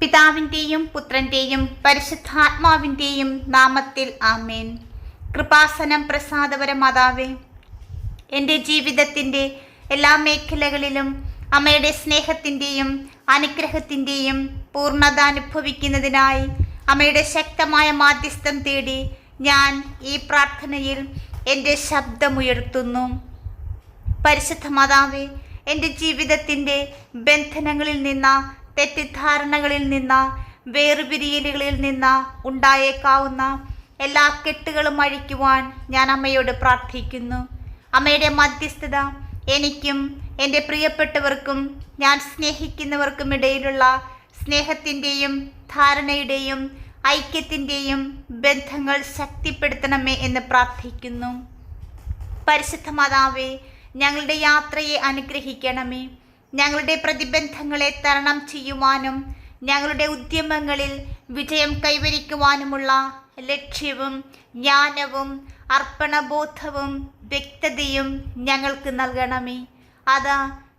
പിതാവിന്റെയും പുത്രന്റെയും പരിശുദ്ധാത്മാവിന്റെയും നാമത്തിൽ ആമേൻ. കൃപാസനം പ്രസാദപര മാതാവേ എന്റെ ജീവിതത്തിന്റെ എല്ലാ മേഖലകളിലും അമ്മയുടെ സ്നേഹത്തിന്റെയും അനുഗ്രഹത്തിന്റെയും പൂർണത അനുഭവിക്കുന്നതിനായി അമ്മയുടെ ശക്തമായ മാധ്യസ്ഥം തേടി ഞാൻ ഈ പ്രാർത്ഥനയിൽ എന്റെ ശബ്ദമുയർത്തുന്നു. പരിശുദ്ധ മാതാവേ എന്റെ ജീവിതത്തിന്റെ ബന്ധനങ്ങളിൽ നിന്ന് തെറ്റിദ്ധാരണകളിൽ നിന്ന് വേർപിരിയലുകളിൽ നിന്ന് ഉണ്ടായേക്കാവുന്ന എല്ലാ കെട്ടുകളും അഴിക്കുവാൻ ഞാൻ അമ്മയോട് പ്രാർത്ഥിക്കുന്നു. അമ്മയുടെ മധ്യസ്ഥത എനിക്കും എന്റെ പ്രിയപ്പെട്ടവർക്കും ഞാൻ സ്നേഹിക്കുന്നവർക്കും ഇടയിലുള്ള സ്നേഹത്തിന്റെയും ധാരണയുടെയും ഐക്യത്തിന്റെയും ബന്ധങ്ങൾ ശക്തിപ്പെടുത്തണമേ എന്ന് പ്രാർത്ഥിക്കുന്നു. പരിശുദ്ധ മാതാവേ ഞങ്ങളുടെ യാത്രയെ അനുഗ്രഹിക്കണമേ. ഞങ്ങളുടെ പ്രതിബന്ധങ്ങളെ തരണം ചെയ്യുവാനും ഞങ്ങളുടെ ഉദ്യമങ്ങളിൽ വിജയം കൈവരിക്കുവാനുമുള്ള ലക്ഷ്യവും ജ്ഞാനവും അർപ്പണബോധവും വ്യക്തതയും ഞങ്ങൾക്ക് നൽകണമേ. അത്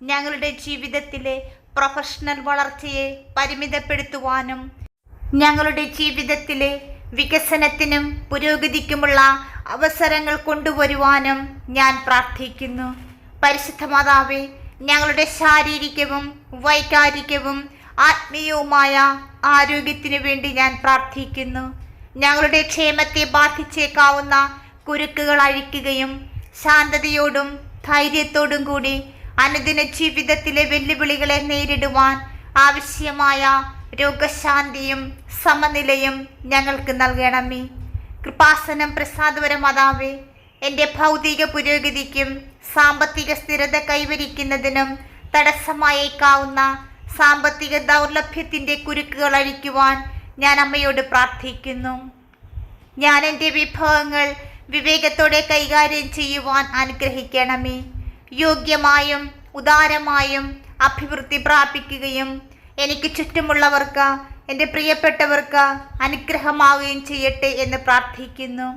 ഞങ്ങളുടെ ജീവിതത്തിലെ പ്രൊഫഷണൽ വളർച്ചയെ പരിമിതപ്പെടുത്തുവാനും ഞങ്ങളുടെ ജീവിതത്തിലെ വികസനത്തിനും പുരോഗതിക്കുമുള്ള അവസരങ്ങൾ കൊണ്ടുവരുവാനും ഞാൻ പ്രാർത്ഥിക്കുന്നു. പരിശുദ്ധ മാതാവേ ഞങ്ങളുടെ ശാരീരികവും വൈകാരികവും ആത്മീയവുമായ ആരോഗ്യത്തിനു വേണ്ടി ഞാൻ പ്രാർത്ഥിക്കുന്നു. ഞങ്ങളുടെ ക്ഷേമത്തെ ബാധിച്ചേക്കാവുന്ന കുരുക്കുകൾ അഴിക്കുകയും ശാന്തതയോടും ധൈര്യത്തോടും കൂടി അനുദിന ജീവിതത്തിലെ വെല്ലുവിളികളെ നേരിടുവാൻ ആവശ്യമായ രോഗശാന്തിയും സമനിലയും ഞങ്ങൾക്ക് നൽകണമേ. കൃപാസനം പ്രസാദപര മാതാവേ എന്റെ ഭൗതിക പുരോഗതിക്കും സാമ്പത്തിക സ്ഥിരത കൈവരിക്കുന്നതിനും തടസ്സമായേക്കാവുന്ന സാമ്പത്തിക ദൗർലഭ്യത്തിന്റെ കുരുക്കുകൾ അഴിക്കുവാൻ ഞാൻ അമ്മയോട് പ്രാർത്ഥിക്കുന്നു. ഞാൻ എന്റെ വിഭവങ്ങൾ വിവേകത്തോടെ കൈകാര്യം ചെയ്യുവാൻ അനുഗ്രഹിക്കണമേ. യോഗ്യമായും ഉദാരമായും അഭിവൃദ്ധി പ്രാപിക്കുകയും എനിക്ക് ചുറ്റുമുള്ളവർക്ക് എന്റെ പ്രിയപ്പെട്ടവർക്ക് അനുഗ്രഹമാവുകയും ചെയ്യട്ടെ എന്ന് പ്രാർത്ഥിക്കുന്നു.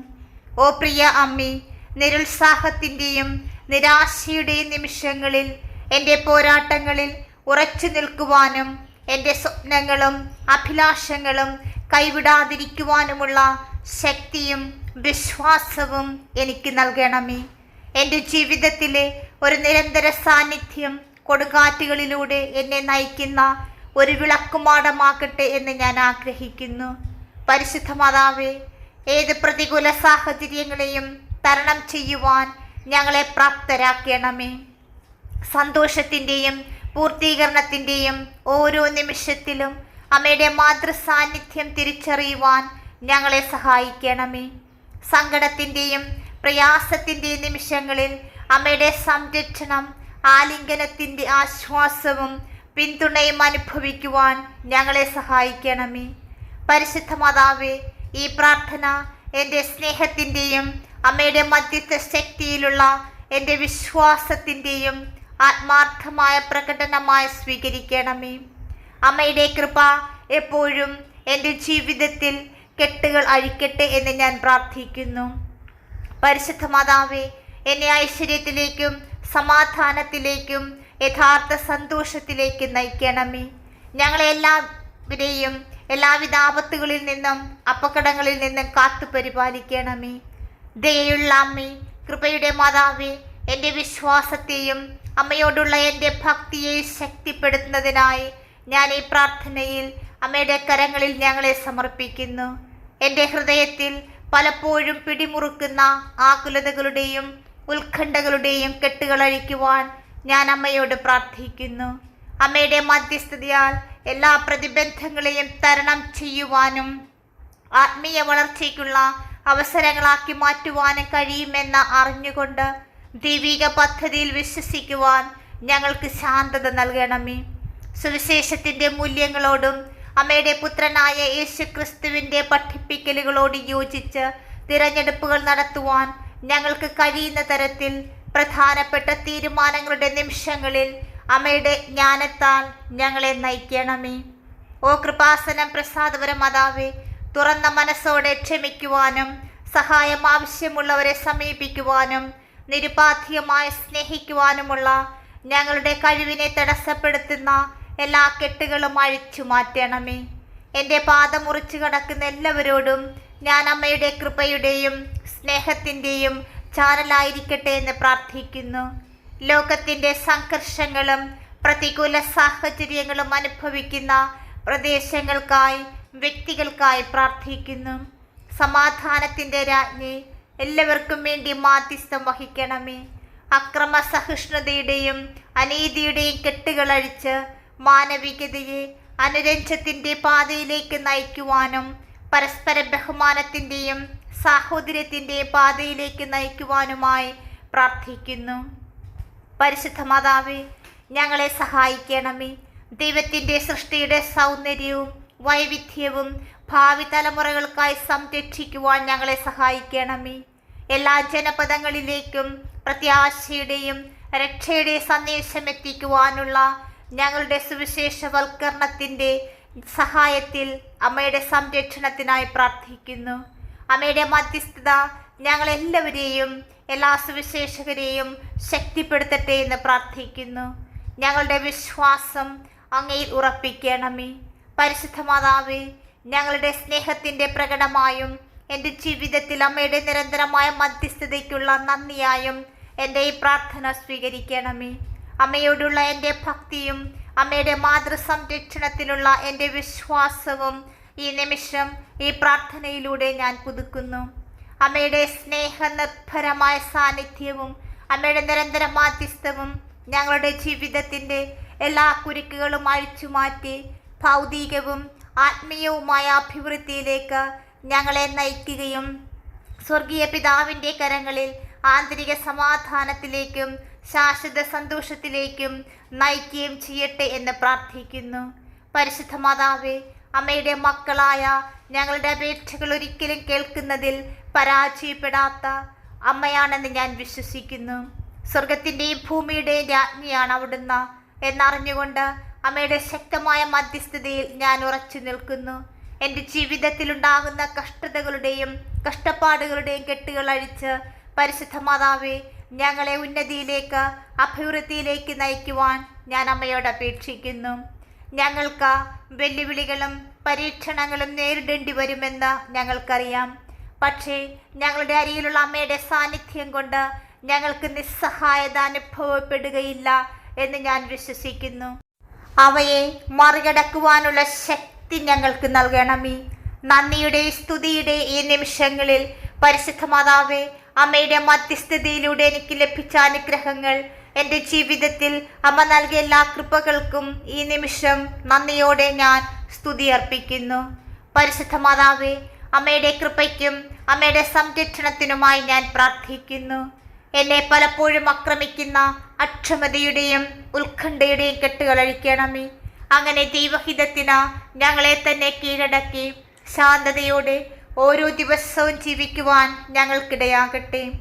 ഓ പ്രിയ അമ്മി നിരുത്സാഹത്തിന്റെയും നിരാശയുടെയും നിമിഷങ്ങളിൽ എന്റെ പോരാട്ടങ്ങളിൽ ഉറച്ചു നിൽക്കുവാനും എന്റെ സ്വപ്നങ്ങളും അഭിലാഷങ്ങളും കൈവിടാതിരിക്കുവാനുമുള്ള ശക്തിയും വിശ്വാസവും എനിക്ക് നൽകണമേ. എന്റെ ജീവിതത്തിലെ ഒരു നിരന്തര സാന്നിധ്യം കൊടുങ്കാറ്റുകളിലൂടെ എന്നെ നയിക്കുന്ന ഒരു വിളക്കുമാടമാക്കട്ടെ എന്ന് ഞാൻ ആഗ്രഹിക്കുന്നു. പരിശുദ്ധ മാതാവേ ഏത് പ്രതികൂല സാഹചര്യങ്ങളെയും തരണം ചെയ്യുവാൻ ഞങ്ങളെ പ്രാപ്തരാക്കണമേ. സന്തോഷത്തിന്റെയും പൂർത്തീകരണത്തിന്റെയും ഓരോ നിമിഷത്തിലും അമ്മയുടെ മാതൃസാന്നിധ്യം തിരിച്ചറിയുവാൻ ഞങ്ങളെ സഹായിക്കണമേ. സങ്കടത്തിന്റെയും പ്രയാസത്തിന്റെയും നിമിഷങ്ങളിൽ അമ്മയുടെ സംരക്ഷണം ആലിംഗനത്തിന്റെ ആശ്വാസവും പിന്തുണയും അനുഭവിക്കുവാൻ ഞങ്ങളെ സഹായിക്കണമേ. പരിശുദ്ധ മാതാവേ ഈ പ്രാർത്ഥന എന്റെ സ്നേഹത്തിന്റെയും അമ്മയുടെ മധ്യസ്ഥ ശക്തിയിലുള്ള എന്റെ വിശ്വാസത്തിന്റെയും ആത്മാർത്ഥമായ പ്രകടനമായി സ്വീകരിക്കണമേ. അമ്മയുടെ കൃപ എപ്പോഴും എന്റെ ജീവിതത്തിൽ കെട്ടുകൾ അഴിക്കട്ടെ എന്ന് ഞാൻ പ്രാർത്ഥിക്കുന്നു. പരിശുദ്ധ മാതാവേ എന്നെ ഐശ്വര്യത്തിലേക്കും സമാധാനത്തിലേക്കും യഥാർത്ഥ സന്തോഷത്തിലേക്ക് നയിക്കണമേ. ഞങ്ങളെല്ലാവരെയും എല്ലാവിധ ആപത്തുകളിൽ നിന്നും അപകടങ്ങളിൽ നിന്നും കാത്തു പരിപാലിക്കണമേ ദയുള്ള അമ്മേ കൃപയുടെ മാതാവേ എന്റെ വിശ്വാസത്തെയും അമ്മയോടുള്ള എന്റെ ഭക്തിയെ ശക്തിപ്പെടുത്തുന്നതിനായി ഞാൻ ഈ പ്രാർത്ഥനയിൽ അമ്മയുടെ കരങ്ങളിൽ ഞങ്ങളെ സമർപ്പിക്കുന്നു. എന്റെ ഹൃദയത്തിൽ പലപ്പോഴും പിടിമുറുക്കുന്ന ആകുലതകളുടെയും ഉത്കണ്ഠകളുടെയും കെട്ടുകളഴിക്കുവാൻ ഞാൻ അമ്മയോട് പ്രാർത്ഥിക്കുന്നു. അമ്മയുടെ മധ്യസ്ഥതയാൽ എല്ലാ പ്രതിബന്ധങ്ങളെയും തരണം ചെയ്യുവാനും ആത്മീയ വളർച്ചയ്ക്കുള്ള അവസരങ്ങളാക്കി മാറ്റുവാനും കഴിയുമെന്ന് അറിഞ്ഞുകൊണ്ട് ദൈവിക പദ്ധതിയിൽ വിശ്വസിക്കുവാൻ ഞങ്ങൾക്ക് ശാന്തത നൽകണമേ. സുവിശേഷത്തിന്റെ മൂല്യങ്ങളോടും അമ്മയുടെ പുത്രനായ യേശു ക്രിസ്തുവിന്റെ പഠിപ്പിക്കലുകളോട് യോജിച്ച് തിരഞ്ഞെടുപ്പുകൾ നടത്തുവാൻ ഞങ്ങൾക്ക് കഴിയുന്ന തരത്തിൽ പ്രധാനപ്പെട്ട തീരുമാനങ്ങളുടെ നിമിഷങ്ങളിൽ അമ്മയുടെ ജ്ഞാനത്താൽ ഞങ്ങളെ നയിക്കണമേ. ഓ കൃപാസനം പ്രസാദപര മാതാവേ തുറന്ന മനസ്സോടെ ക്ഷമിക്കുവാനും സഹായം ആവശ്യമുള്ളവരെ സമീപിക്കുവാനും നിരുപാധികമായി സ്നേഹിക്കുവാനുമുള്ള ഞങ്ങളുടെ കഴിവിനെ തടസ്സപ്പെടുത്തുന്ന എല്ലാ കെട്ടുകളും അഴിച്ചു മാറ്റണമേ. എന്റെ പാദം മുറിച്ചു കടക്കുന്ന എല്ലാവരോടും ഞാൻ അമ്മയുടെ കൃപയുടെയും സ്നേഹത്തിന്റെയും ചാനലായിരിക്കട്ടെ എന്ന് പ്രാർത്ഥിക്കുന്നു. ലോകത്തിന്റെ സംഘർഷങ്ങളും പ്രതികൂല സാഹചര്യങ്ങളും അനുഭവിക്കുന്ന പ്രദേശങ്ങൾക്കായി വ്യക്തികൾക്കായി പ്രാർത്ഥിക്കുന്നു. സമാധാനത്തിന്റെ രാജ്ഞി എല്ലാവർക്കും വേണ്ടി മാധ്യസ്ഥം വഹിക്കണമേ. അക്രമ സഹിഷ്ണുതയുടെയും അനീതിയുടെയും കെട്ടുകളഴിച്ച് മാനവികതയെ അനുരഞ്ജത്തിന്റെ പാതയിലേക്ക് നയിക്കുവാനും പരസ്പര ബഹുമാനത്തിന്റെയും സാഹോദര്യത്തിന്റെയും പാതയിലേക്ക് നയിക്കുവാനുമായി പ്രാർത്ഥിക്കുന്നു. പരിശുദ്ധ മാതാവേ ഞങ്ങളെ സഹായിക്കണമേ. ദൈവത്തിന്റെ സൃഷ്ടിയുടെ സൗന്ദര്യവും വൈവിധ്യവും ഭാവി തലമുറകൾക്കായി സംരക്ഷിക്കുവാൻ ഞങ്ങളെ സഹായിക്കണമേ. എല്ലാ ജനപദങ്ങളിലേക്കും പ്രത്യാശയുടെയും രക്ഷയുടെ സന്ദേശം എത്തിക്കുവാനുള്ള ഞങ്ങളുടെ സുവിശേഷവൽക്കരണത്തിന്റെ സഹായത്തിൽ അമ്മയുടെ സംരക്ഷണത്തിനായി പ്രാർത്ഥിക്കുന്നു. അമ്മയുടെ മധ്യസ്ഥത ഞങ്ങളെല്ലാവരെയും എല്ലാ സുവിശേഷകരെയും ശക്തിപ്പെടുത്തട്ടെ എന്ന് പ്രാർത്ഥിക്കുന്നു. ഞങ്ങളുടെ വിശ്വാസം അങ്ങയിൽ ഉറപ്പിക്കണമേ. പരിശുദ്ധ മാതാവേ ഞങ്ങളുടെ സ്നേഹത്തിന്റെ പ്രകടമായും എന്റെ ജീവിതത്തിൽ അമ്മയുടെ നിരന്തരമായ മധ്യസ്ഥതയ്ക്കുള്ള നന്ദിയായും എന്റെ ഈ പ്രാർത്ഥന സ്വീകരിക്കണമേ. അമ്മയോടുള്ള എന്റെ ഭക്തിയും അമ്മയുടെ മാതൃസംരക്ഷണത്തിലുള്ള എന്റെ വിശ്വാസവും ഈ നിമിഷം ഈ പ്രാർത്ഥനയിലൂടെ ഞാൻ പുതുക്കുന്നു. അമ്മയുടെ സ്നേഹനിർഭരമായ സാന്നിധ്യവും അമ്മയുടെ നിരന്തര മാധ്യസ്ഥവും ഞങ്ങളുടെ ജീവിതത്തിന്റെ എല്ലാ കുരുക്കുകളും അഴിച്ചു മാറ്റി ഭൗതികവും ആത്മീയവുമായ അഭിവൃദ്ധിയിലേക്ക് ഞങ്ങളെ നയിക്കുകയും സ്വർഗീയ പിതാവിന്റെ കരങ്ങളിൽ ആന്തരിക സമാധാനത്തിലേക്കും ശാശ്വത സന്തോഷത്തിലേക്കും നയിക്കുകയും ചെയ്യട്ടെ എന്ന് പ്രാർത്ഥിക്കുന്നു. പരിശുദ്ധ മാതാവേ അമ്മയുടെ മക്കളായ ഞങ്ങളുടെ അപേക്ഷകൾ ഒരിക്കലും കേൾക്കുന്നതിൽ പരാജയപ്പെടാത്ത അമ്മയാണെന്ന് ഞാൻ വിശ്വസിക്കുന്നു. സ്വർഗത്തിന്റെയും ഭൂമിയുടെയും രാജ്ഞിയാണ് അവിടുന്ന് എന്നറിഞ്ഞുകൊണ്ട് അമ്മയുടെ ശക്തമായ മധ്യസ്ഥതയിൽ ഞാൻ ഉറച്ചു നിൽക്കുന്നു. എന്റെ ജീവിതത്തിലുണ്ടാകുന്ന കഷ്ടതകളുടെയും കഷ്ടപ്പാടുകളുടെയും കെട്ടുകൾ അഴിച്ച് പരിശുദ്ധ മാതാവെ ഞങ്ങളെ ഉന്നതിയിലേക്ക് അഭിവൃദ്ധിയിലേക്ക് നയിക്കുവാൻ ഞാൻ അമ്മയോട് അപേക്ഷിക്കുന്നു. ഞങ്ങൾക്ക് വെല്ലുവിളികളും പരീക്ഷണങ്ങളും നേരിടേണ്ടി വരുമെന്ന് ഞങ്ങൾക്കറിയാം. പക്ഷേ ഞങ്ങളുടെ അരിയിലുള്ള അമ്മയുടെ സാന്നിധ്യം കൊണ്ട് ഞങ്ങൾക്ക് നിസ്സഹായത അനുഭവപ്പെടുകയില്ല എന്ന് ഞാൻ വിശ്വസിക്കുന്നു. അവയെ മറികടക്കുവാനുള്ള ശക്തി ഞങ്ങൾക്ക് നൽകണമേ. നന്ദിയുടെ സ്തുതിയുടെ ഈ നിമിഷങ്ങളിൽ പരിശുദ്ധ മാതാവേ അമ്മയുടെ മധ്യസ്ഥതയിലൂടെ എനിക്ക് ലഭിച്ച അനുഗ്രഹങ്ങൾ എന്റെ ജീവിതത്തിൽ അമ്മ നൽകിയ എല്ലാ കൃപകൾക്കും ഈ നിമിഷം നന്ദിയോടെ ഞാൻ സ്തുതി അർപ്പിക്കുന്നു. പരിശുദ്ധ മാതാവേ അമ്മയുടെ കൃപയ്ക്കും അമ്മയുടെ സംരക്ഷണത്തിനുമായി ഞാൻ പ്രാർത്ഥിക്കുന്നു. എന്നെ പലപ്പോഴും ആക്രമിക്കുന്ന അക്ഷമതയുടെയും ഉത്കണ്ഠയുടെയും കെട്ടുകൾ അഴിക്കണമേ. അങ്ങനെ ദൈവഹിതത്തിന് ഞങ്ങളെ തന്നെ കീഴടക്കി ശാന്തതയോടെ ഓരോ ദിവസവും ജീവിക്കുവാൻ ഞങ്ങൾക്കിടയാകട്ടെ.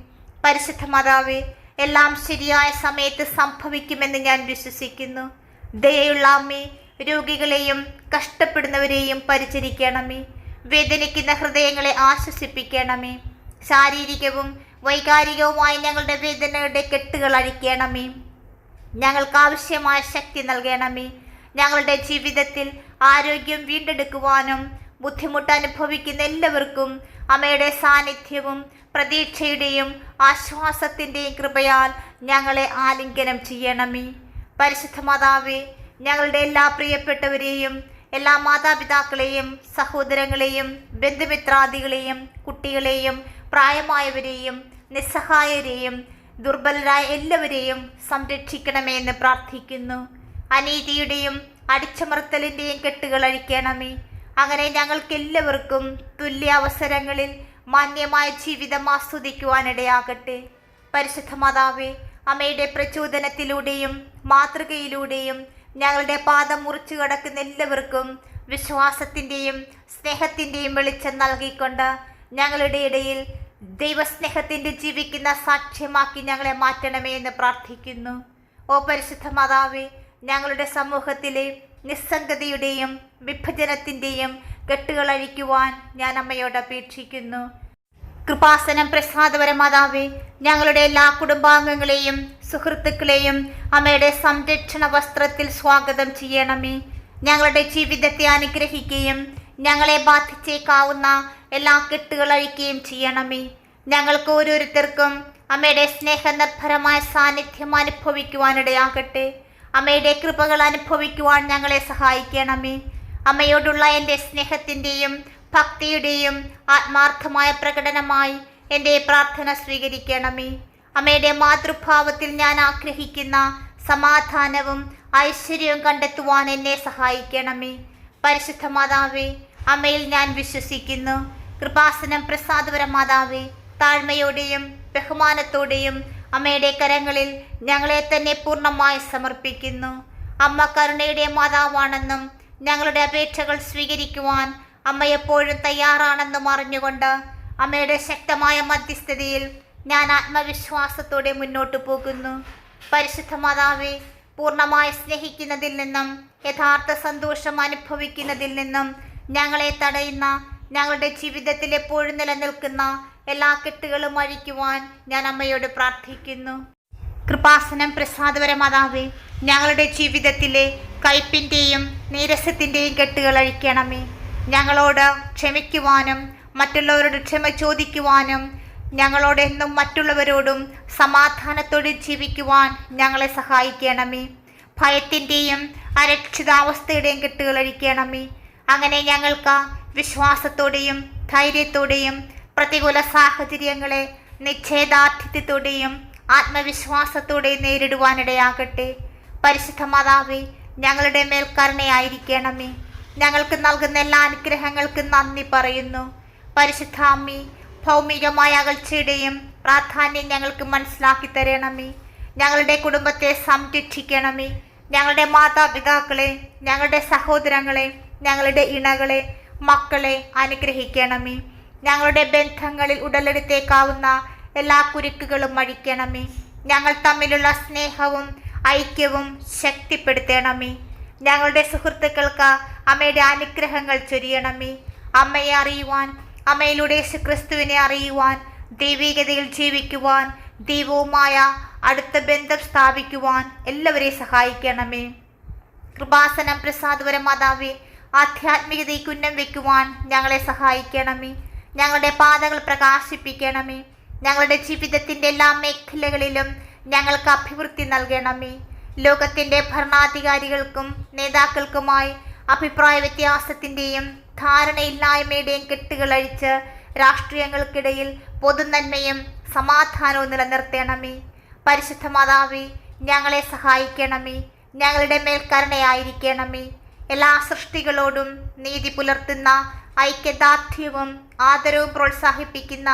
പരിശുദ്ധ മാതാവേ എല്ലാം ശരിയായ സമയത്ത് സംഭവിക്കുമെന്ന് ഞാൻ വിശ്വസിക്കുന്നു. ദയുള്ള അമ്മേ രോഗികളെയും കഷ്ടപ്പെടുന്നവരെയും പരിചരിക്കണമേ. വേദനിക്കുന്ന ഹൃദയങ്ങളെ ആശ്വസിപ്പിക്കണമേ. ശാരീരികവും വൈകാരികവുമായ ഞങ്ങളുടെ വേദനയുടെ കെട്ടുകൾ അഴിക്കണമേ. ഞങ്ങൾക്ക് ആവശ്യമായ ശക്തി നൽകണമേ. ഞങ്ങളുടെ ജീവിതത്തിൽ ആരോഗ്യം വീണ്ടെടുക്കുവാനും ബുദ്ധിമുട്ട് അനുഭവിക്കുന്ന എല്ലാവർക്കും അമ്മയുടെ സാന്നിധ്യവും പ്രതീക്ഷയുടെയും ആശ്വാസത്തിന്റെയും കൃപയാൽ ഞങ്ങളെ ആലിംഗനം ചെയ്യണമേ. പരിശുദ്ധ മാതാവേ ഞങ്ങളുടെ എല്ലാ പ്രിയപ്പെട്ടവരെയും എല്ലാ മാതാപിതാക്കളെയും സഹോദരങ്ങളെയും ബന്ധുമിത്രാദികളെയും കുട്ടികളെയും പ്രായമായവരെയും നിസ്സഹായരെയും ദുർബലരായ എല്ലാവരെയും സംരക്ഷിക്കണമേ എന്ന് പ്രാർത്ഥിക്കുന്നു. അനീതിയുടെയും അടിച്ചമർത്തലിന്റെയും കെട്ടുകൾ അഴിക്കണമേ. അങ്ങനെ ഞങ്ങൾക്ക് എല്ലാവർക്കും തുല്യ അവസരങ്ങളിൽ മാന്യമായ ജീവിതം ആസ്വദിക്കുവാനിടയാകട്ടെ. പരിശുദ്ധ മാതാവേ അമ്മയുടെ പ്രചോദനത്തിലൂടെയും മാതൃകയിലൂടെയും ഞങ്ങളുടെ പാദം മുറിച്ചു കടക്കുന്ന എല്ലാവർക്കും വിശ്വാസത്തിന്റെയും സ്നേഹത്തിന്റെയും വെളിച്ചം നൽകിക്കൊണ്ട് ഞങ്ങളുടെ ഇടയിൽ ദൈവസ്നേഹത്തിന്റെ ജീവിക്കുന്ന സാക്ഷ്യമാക്കി ഞങ്ങളെ മാറ്റണമേ എന്ന് പ്രാർത്ഥിക്കുന്നു. ഓ പരിശുദ്ധ മാതാവേ ഞങ്ങളുടെ സമൂഹത്തിലെ നിസ്സംഗതയുടെയും വിഭജനത്തിന്റെയും കെട്ടുകൾ അഴിക്കുവാൻ ഞാൻ അമ്മയോട് അപേക്ഷിക്കുന്നു. കൃപാസനം പ്രസാദപര മാതാവേ ഞങ്ങളുടെ എല്ലാ കുടുംബാംഗങ്ങളെയും സുഹൃത്തുക്കളെയും അമ്മയുടെ സംരക്ഷണ വസ്ത്രത്തിൽ സ്വാഗതം ചെയ്യണമേ. ഞങ്ങളുടെ ജീവിതത്തെ അനുഗ്രഹിക്കുകയും ഞങ്ങളെ ബാധിച്ചേക്കാവുന്ന എല്ലാ കെട്ടുകൾ അഴിക്കുകയും ചെയ്യണമേ. ഞങ്ങൾക്ക് ഓരോരുത്തർക്കും അമ്മയുടെ സ്നേഹനിർഭരമായ സാന്നിധ്യം അനുഭവിക്കുവാനിടയാകട്ടെ. അമ്മയുടെ കൃപകൾ അനുഭവിക്കുവാൻ ഞങ്ങളെ സഹായിക്കണമേ. അമ്മയോടുള്ള എന്റെ സ്നേഹത്തിന്റെയും ഭക്തിയുടെയും ആത്മാർത്ഥമായ പ്രകടനമായി എന്റെ പ്രാർത്ഥന സ്വീകരിക്കണമേ. അമ്മയുടെ മാതൃഭാവത്തിൽ ഞാൻ ആഗ്രഹിക്കുന്ന സമാധാനവും ഐശ്വര്യവും കണ്ടെത്തുവാൻ എന്നെ സഹായിക്കണമേ. പരിശുദ്ധ മാതാവേ അമ്മയിൽ ഞാൻ വിശ്വസിക്കുന്നു. കൃപാസനം പ്രസാദപര മാതാവേ താഴ്മയോടെയും ബഹുമാനത്തോടെയും അമ്മയുടെ കരങ്ങളിൽ ഞങ്ങളെ തന്നെ പൂർണമായി സമർപ്പിക്കുന്നു. അമ്മ കരുണയുടെ മാതാവാണെന്നും ഞങ്ങളുടെ അപേക്ഷകൾ സ്വീകരിക്കുവാൻ അമ്മ എപ്പോഴും തയ്യാറാണെന്നും അറിഞ്ഞുകൊണ്ട് അമ്മയുടെ ശക്തമായ മധ്യസ്ഥതയിൽ ഞാൻ ആത്മവിശ്വാസത്തോടെ മുന്നോട്ട് പോകുന്നു. പരിശുദ്ധ മാതാവെ പൂർണമായി സ്നേഹിക്കുന്നതിൽ നിന്നും യഥാർത്ഥ സന്തോഷം അനുഭവിക്കുന്നതിൽ നിന്നും ഞങ്ങളെ തടയുന്ന ഞങ്ങളുടെ ജീവിതത്തിൽ എപ്പോഴും നിലനിൽക്കുന്ന എല്ലാ കെട്ടുകളും അഴിക്കുവാൻ ഞാൻ അമ്മയോട് പ്രാർത്ഥിക്കുന്നു. കൃപാസനം പ്രസാദപര മാതാവേ ഞങ്ങളുടെ ജീവിതത്തിലെ കയ്പിന്റെയും നീരസത്തിന്റെയും കെട്ടുകൾ അഴിക്കണമേ. ഞങ്ങളോട് ക്ഷമിക്കുവാനും മറ്റുള്ളവരോട് ക്ഷമ ചോദിക്കുവാനും ഞങ്ങളോട് എന്നും മറ്റുള്ളവരോടും സമാധാനത്തോടെ ജീവിക്കുവാൻ ഞങ്ങളെ സഹായിക്കണമേ. ഭയത്തിന്റെയും അരക്ഷിതാവസ്ഥയുടെയും കെട്ടുകൾ അഴിക്കണമേ. അങ്ങനെ ഞങ്ങൾക്ക് വിശ്വാസത്തോടെയും ധൈര്യത്തോടെയും പ്രതികൂല സാഹചര്യങ്ങളെ നിശ്ചയദാർഢ്യത്തോടെയും ആത്മവിശ്വാസത്തോടെ നേരിടുവാനിടയാകട്ടെ. പരിശുദ്ധ മാതാവേ ഞങ്ങളുടെ മേൽ കരുണയായിരിക്കണമേ. ഞങ്ങൾക്ക് നൽകുന്ന എല്ലാ അനുഗ്രഹങ്ങൾക്കും നന്ദി പറയുന്നു. പരിശുദ്ധ അമ്മി ഭൗമികമായ അകൽച്ചയുടെയും പ്രാധാന്യം ഞങ്ങൾക്ക് മനസ്സിലാക്കി തരണമേ. ഞങ്ങളുടെ കുടുംബത്തെ സംരക്ഷിക്കണമേ. ഞങ്ങളുടെ മാതാപിതാക്കളെ ഞങ്ങളുടെ സഹോദരങ്ങളെ ഞങ്ങളുടെ ഇണകളെ മക്കളെ അനുഗ്രഹിക്കണമേ. ഞങ്ങളുടെ ബന്ധങ്ങളിൽ ഉടലെടുത്തേക്കാവുന്ന എല്ലാ കുരുക്കുകളും അഴിക്കണമേ ഞങ്ങൾ തമ്മിലുള്ള സ്നേഹവും ഐക്യവും ശക്തിപ്പെടുത്തണമേ. ഞങ്ങളുടെ സുഹൃത്തുക്കൾക്ക് അമ്മയുടെ അനുഗ്രഹങ്ങൾ ചൊരിയണമേ. അമ്മയെ അറിയുവാൻ അമ്മയിലൂടെ ക്രിസ്തുവിനെ അറിയുവാൻ ദൈവികതയിൽ ജീവിക്കുവാൻ ദൈവവുമായ അടുത്ത ബന്ധം സ്ഥാപിക്കുവാൻ എല്ലാവരെയും സഹായിക്കണമേ. കൃപാസനം പ്രസാദപര മാതാവേ ആധ്യാത്മികതയ്ക്ക് ഉന്നം വയ്ക്കുവാൻ ഞങ്ങളെ സഹായിക്കണമേ. ഞങ്ങളുടെ പാതകൾ പ്രകാശിപ്പിക്കണമേ. ഞങ്ങളുടെ ജീവിതത്തിന്റെ എല്ലാ മേഖലകളിലും ഞങ്ങൾക്ക് അഭിവൃദ്ധി നൽകണമേ. ലോകത്തിന്റെ ഭരണാധികാരികൾക്കും നേതാക്കൾക്കുമായി അഭിപ്രായ വ്യത്യാസത്തിന്റെയും ധാരണയില്ലായ്മയുടെയും കെട്ടുകളഴിച്ച് രാഷ്ട്രീയങ്ങൾക്കിടയിൽ പൊതുനന്മയും സമാധാനവും നിലനിർത്തണമേ. പരിശുദ്ധ മാതാവേ ഞങ്ങളെ സഹായിക്കണമേ. ഞങ്ങളുടെ മേൽ കരുണയായിരിക്കണമേ എല്ലാ സൃഷ്ടികളോടും നീതി പുലർത്തുന്ന ഐക്യദാർഢ്യവും ആദരവും പ്രോത്സാഹിപ്പിക്കുന്ന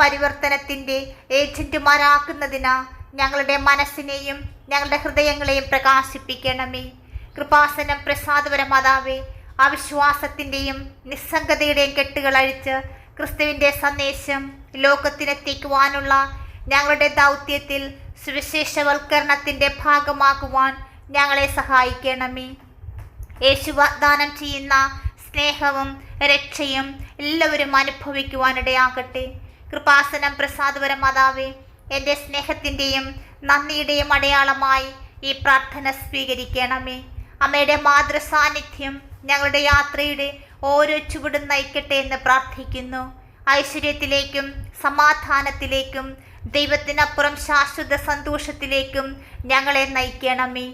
പരിവർത്തനത്തിന്റെ ഏജന്റുമാരാക്കുന്നതിന് ഞങ്ങളുടെ മനസ്സിനെയും ഞങ്ങളുടെ ഹൃദയങ്ങളെയും പ്രകാശിപ്പിക്കണമേ. കൃപാസനം പ്രസാദപര മാതാവേ അവിശ്വാസത്തിന്റെയും നിസ്സംഗതയുടെയും കെട്ടുകൾ അഴിച്ച് ക്രിസ്തുവിന്റെ സന്ദേശം ലോകത്തിനെത്തിക്കുവാനുള്ള ഞങ്ങളുടെ ദൗത്യത്തിൽ സുവിശേഷവൽക്കരണത്തിന്റെ ഭാഗമാകുവാൻ ഞങ്ങളെ സഹായിക്കണമേ. യേശു വാഗ്ദാനം ചെയ്യുന്ന സ്നേഹവും രക്ഷയും എല്ലാവരും അനുഭവിക്കുവാനിടയാകട്ടെ. കൃപാസനം പ്രസാദപര മാതാവേ എന്റെ സ്നേഹത്തിന്റെയും നന്ദിയുടെയും അടയാളമായി ഈ പ്രാർത്ഥന സ്വീകരിക്കണമേ. അമ്മയുടെ മാതൃസാന്നിധ്യം ഞങ്ങളുടെ യാത്രയുടെ ഓരോ ചുവടും നയിക്കട്ടെ എന്ന് പ്രാർത്ഥിക്കുന്നു. ഐശ്വര്യത്തിലേക്കും സമാധാനത്തിലേക്കും ദൈവത്തിനപ്പുറം ശാശ്വത സന്തോഷത്തിലേക്കും ഞങ്ങളെ നയിക്കണമേ.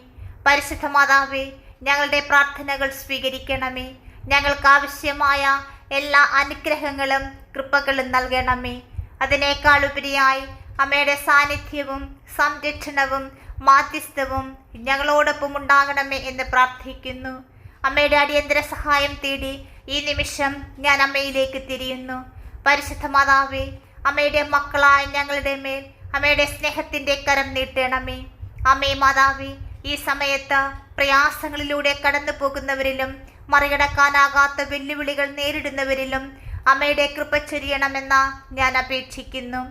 പരിശുദ്ധ മാതാവേ ഞങ്ങളുടെ പ്രാർത്ഥനകൾ സ്വീകരിക്കണമേ. ഞങ്ങൾക്ക് ആവശ്യമായ എല്ലാ അനുഗ്രഹങ്ങളും കൃപകളും നൽകണമേ. അതിനേക്കാൾ ഉപരിയായി അമ്മയുടെ സാന്നിധ്യവും സംരക്ഷണവും മാധ്യസ്ഥവും ഞങ്ങളോടൊപ്പം ഉണ്ടാകണമേ എന്ന് പ്രാർത്ഥിക്കുന്നു. അമ്മയുടെ അടിയന്തര സഹായം തേടി ഈ നിമിഷം ഞാൻ അമ്മയിലേക്ക് തിരിയുന്നു. പരിശുദ്ധ മാതാവേ അമ്മയുടെ മക്കളായ ഞങ്ങളുടെ മേൽ അമ്മയുടെ സ്നേഹത്തിന്റെ കരം നീട്ടണമേ. അമ്മേ മാതാവേ ഈ സമയത്ത് പ്രയാസങ്ങളിലൂടെ കടന്നു പോകുന്നവരിലും മറികടക്കാനാകാത്ത വെല്ലുവിളികൾ നേരിടുന്നവരിലും അമ്മയുടെ കൃപ ചൊരിയണമെന്ന് ഞാൻ അപേക്ഷിക്കുന്നു.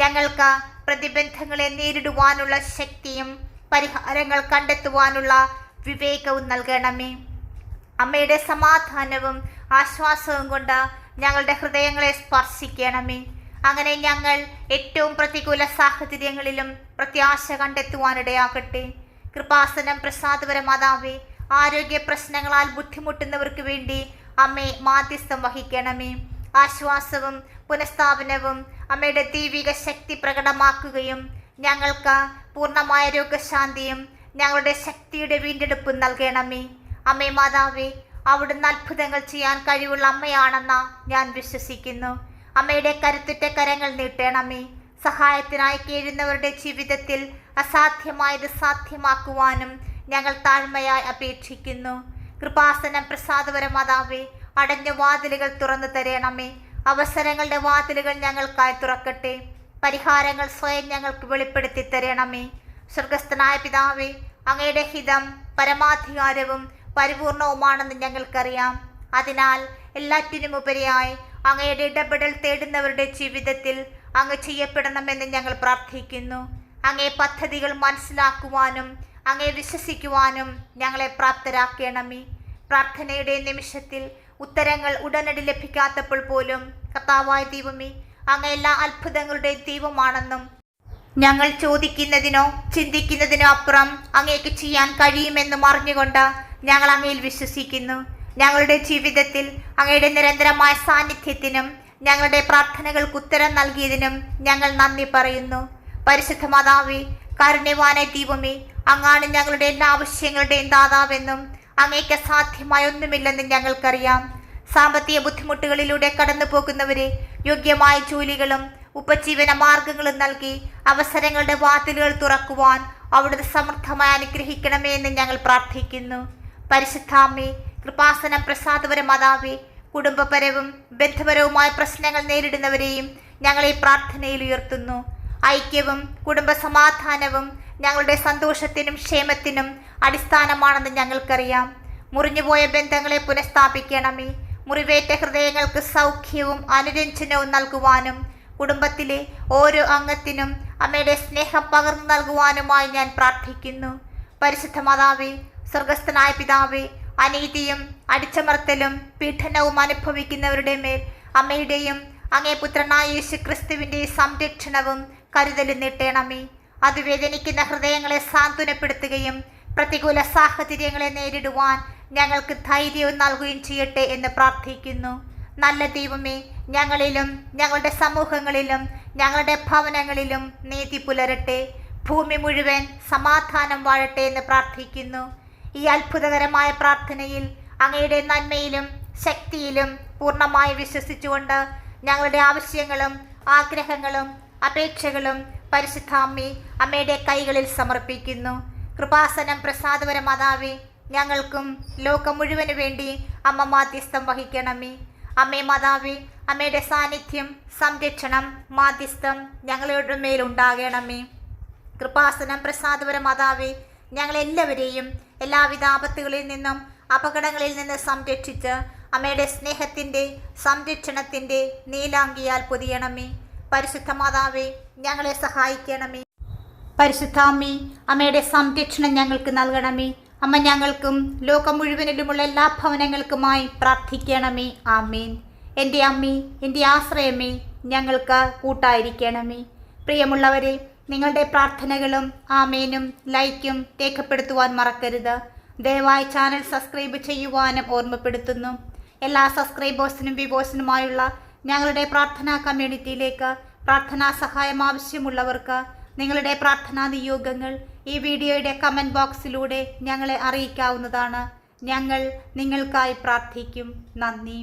ഞങ്ങൾക്ക് പ്രതിബന്ധങ്ങളെ നേരിടുവാനുള്ള ശക്തിയും പരിഹാരങ്ങൾ കണ്ടെത്തുവാനുള്ള വിവേകവും നൽകണമേ. അമ്മയുടെ സമാധാനവും ആശ്വാസവും കൊണ്ട് ഞങ്ങളുടെ ഹൃദയങ്ങളെ സ്പർശിക്കണമേ. അങ്ങനെ ഞങ്ങൾ ഏറ്റവും പ്രതികൂല സാഹചര്യങ്ങളിലും പ്രത്യാശ കണ്ടെത്തുവാനിടയാകട്ടെ. കൃപാസനം പ്രസാദപര മാതാവേ ആരോഗ്യ പ്രശ്നങ്ങളാൽ ബുദ്ധിമുട്ടുന്നവർക്ക് വേണ്ടി അമ്മേ മാധ്യസ്ഥം വഹിക്കണമേ. ആശ്വാസവും പുനഃസ്ഥാപനവും അമ്മയുടെ ദൈവിക ശക്തി പ്രകടമാക്കുകയും ഞങ്ങൾക്ക് പൂർണമായ രോഗശാന്തിയും ഞങ്ങളുടെ ശക്തിയുടെ വീണ്ടെടുപ്പും നൽകണമേ. അമ്മേ മാതാവേ അവിടുന്ന് അത്ഭുതങ്ങൾ ചെയ്യാൻ കഴിവുള്ള അമ്മയാണെന്ന ഞാൻ വിശ്വസിക്കുന്നു. അമ്മയുടെ കരുത്തുറ്റ കരങ്ങൾ നീട്ടണമേ. സഹായത്തിനായി കേഴുന്നവരുടെ ജീവിതത്തിൽ അസാധ്യമായത് സാധ്യമാക്കുവാനും ഞങ്ങൾ താഴ്മയായി അപേക്ഷിക്കുന്നു. കൃപാസനം പ്രസാദപര മാതാവേ അടഞ്ഞ വാതിലുകൾ തുറന്നു തരണമേ. അവസരങ്ങളുടെ വാതിലുകൾ ഞങ്ങൾക്കായി തുറക്കട്ടെ. പരിഹാരങ്ങൾ സ്വയം ഞങ്ങൾക്ക് വെളിപ്പെടുത്തി തരണമേ. സ്വർഗസ്ഥനായ പിതാവേ അങ്ങയുടെ ഹിതം പരമാധികാരവും പരിപൂർണവുമാണെന്ന് ഞങ്ങൾക്കറിയാം. അതിനാൽ എല്ലാറ്റിനുമുപരിയായി അങ്ങയുടെ ഇടപെടൽ തേടുന്നവരുടെ ജീവിതത്തിൽ അങ്ങ് ചെയ്യപ്പെടണമെന്ന് ഞങ്ങൾ പ്രാർത്ഥിക്കുന്നു. അങ്ങേ പദ്ധതികൾ മനസ്സിലാക്കുവാനും അങ്ങേ വിശ്വസിക്കുവാനും ഞങ്ങളെ പ്രാപ്തരാക്കണമേ. പ്രാർത്ഥനയുടെ നിമിഷത്തിൽ ഉത്തരങ്ങൾ ഉടനടി ലഭിക്കാത്തപ്പോൾ പോലും കർത്താവായ ദൈവമേ അങ്ങ് എല്ലാ അത്ഭുതങ്ങളുടെയും ദൈവമാണെന്നും ഞങ്ങൾ ചോദിക്കുന്നതിനോ ചിന്തിക്കുന്നതിനോ അപ്പുറം അങ്ങേക്ക് ചെയ്യാൻ കഴിയുമെന്നും അറിഞ്ഞുകൊണ്ട് ഞങ്ങൾ അങ്ങയിൽ വിശ്വസിക്കുന്നു. ഞങ്ങളുടെ ജീവിതത്തിൽ അങ്ങയുടെ നിരന്തരമായ സാന്നിധ്യത്തിനും ഞങ്ങളുടെ പ്രാർത്ഥനകൾക്ക് ഉത്തരം നൽകിയതിനും ഞങ്ങൾ നന്ദി പറയുന്നു. പരിശുദ്ധ മാതാവേ കാരുണ്യവാന ദീപമേ അങ്ങാണ് ഞങ്ങളുടെ എല്ലാ ആവശ്യങ്ങളുടെയും ദാതാവെന്നും അങ്ങേക്ക് അസാധ്യമായ ഒന്നുമില്ലെന്ന് ഞങ്ങൾക്കറിയാം. സാമ്പത്തിക ബുദ്ധിമുട്ടുകളിലൂടെ കടന്നു പോകുന്നവരെ യോഗ്യമായ ജോലികളും ഉപജീവന മാർഗങ്ങളും നൽകി അവസരങ്ങളുടെ വാതിലുകൾ തുറക്കുവാൻ അവിടുത്തെ സമർത്ഥമായി അനുഗ്രഹിക്കണമേ എന്ന് ഞങ്ങൾ പ്രാർത്ഥിക്കുന്നു. പരിശുദ്ധാമ്മേ കൃപാസനം പ്രസാദപര മാതാവേ കുടുംബപരവും ബന്ധപരവുമായ പ്രശ്നങ്ങൾ നേരിടുന്നവരെയും ഞങ്ങൾ ഈ പ്രാർത്ഥനയിൽ ഉയർത്തുന്നു. ഐക്യവും കുടുംബസമാധാനവും ഞങ്ങളുടെ സന്തോഷത്തിനും ക്ഷേമത്തിനും അടിസ്ഥാനമാണെന്ന് ഞങ്ങൾക്കറിയാം. മുറിഞ്ഞുപോയ ബന്ധങ്ങളെ പുനഃസ്ഥാപിക്കണമേ. മുറിവേറ്റ ഹൃദയങ്ങൾക്ക് സൗഖ്യവും അനുരഞ്ജനവും നൽകുവാനും കുടുംബത്തിലെ ഓരോ അംഗത്തിനും അമ്മയുടെ സ്നേഹം പകർന്നു നൽകുവാനുമായി ഞാൻ പ്രാർത്ഥിക്കുന്നു. പരിശുദ്ധ മാതാവേ സ്വർഗസ്ഥനായ പിതാവേ അനീതിയും അടിച്ചമർത്തലും പീഡനവും അനുഭവിക്കുന്നവരുടെ മേൽ അമ്മയുടെയും അങ്ങേ പുത്രനായ യേശു ക്രിസ്തുവിന്റെ സംരക്ഷണവും കരുതലും നീട്ടണമേ. അത് വേദനിക്കുന്ന ഹൃദയങ്ങളെ സാന്ത്വനപ്പെടുത്തുകയും പ്രതികൂല സാഹചര്യങ്ങളെ നേരിടുവാൻ ഞങ്ങൾക്ക് ധൈര്യവും നൽകുകയും ചെയ്യട്ടെ എന്ന് പ്രാർത്ഥിക്കുന്നു. നല്ല ദൈവമേ ഞങ്ങളിലും ഞങ്ങളുടെ സമൂഹങ്ങളിലും ഞങ്ങളുടെ ഭവനങ്ങളിലും നീതി പുലരട്ടെ. ഭൂമി മുഴുവൻ സമാധാനം വാഴട്ടെ എന്ന് പ്രാർത്ഥിക്കുന്നു. ഈ അത്ഭുതകരമായ പ്രാർത്ഥനയിൽ അങ്ങയുടെ നന്മയിലും ശക്തിയിലും പൂർണമായി വിശ്വസിച്ചുകൊണ്ട് ഞങ്ങളുടെ ആവശ്യങ്ങളും ആഗ്രഹങ്ങളും അപേക്ഷകളും പരിശുദ്ധാമ്മി അമ്മയുടെ കൈകളിൽ സമർപ്പിക്കുന്നു. കൃപാസനം പ്രസാദപര മാതാവേ ഞങ്ങൾക്കും ലോകം മുഴുവനു വേണ്ടി അമ്മ മാധ്യസ്ഥം വഹിക്കണമേ. അമ്മേ മാതാവേ അമ്മയുടെ സാന്നിധ്യം സംരക്ഷണം മാധ്യസ്ഥം ഞങ്ങളുടെ മേലുണ്ടാകണമേ കൃപാസനം പ്രസാദപര മാതാവേ ഞങ്ങളെല്ലാവരെയും എല്ലാവിധ ആപത്തുകളിൽ നിന്നും അപകടങ്ങളിൽ നിന്ന് സംരക്ഷിച്ച് അമ്മയുടെ സ്നേഹത്തിന്റെ സംരക്ഷണത്തിന്റെ നീലാങ്കിയാൽ പൊതിയണമേ. പരിശുദ്ധ മാതാവേ ഞങ്ങളെ സഹായിക്കണമേ. പരിശുദ്ധ അമ്മി അമ്മയുടെ സംരക്ഷണം ഞങ്ങൾക്ക് നൽകണമേ. അമ്മ ഞങ്ങൾക്കും ലോകം മുഴുവനിലുമുള്ള എല്ലാ ഭവനങ്ങൾക്കുമായി പ്രാർത്ഥിക്കണമേ. ആമീൻ. എന്റെ അമ്മി എന്റെ ആശ്രയമേ ഞങ്ങൾക്ക് കൂട്ടായിരിക്കണമേ. പ്രിയമുള്ളവരെ നിങ്ങളുടെ പ്രാർത്ഥനകളും ആമേനും ലൈക്കും രേഖപ്പെടുത്തുവാൻ മറക്കരുത്. ദയവായി ചാനൽ സബ്സ്ക്രൈബ് ചെയ്യുവാനും ഓർമ്മപ്പെടുത്തുന്നു. എല്ലാ സബ്സ്ക്രൈബേഴ്സിനും വിവോസിനുമായുള്ള ഞങ്ങളുടെ പ്രാർത്ഥനാ കമ്മ്യൂണിറ്റിയിലേക്ക് പ്രാർത്ഥനാ സഹായം ആവശ്യമുള്ളവർക്ക് നിങ്ങളുടെ പ്രാർത്ഥനാ നിയോഗങ്ങൾ ഈ വീഡിയോയുടെ കമന്റ് ബോക്സിലൂടെ ഞങ്ങളെ അറിയിക്കാവുന്നതാണ്. ഞങ്ങൾ നിങ്ങൾക്കായി പ്രാർത്ഥിക്കും. നന്ദി.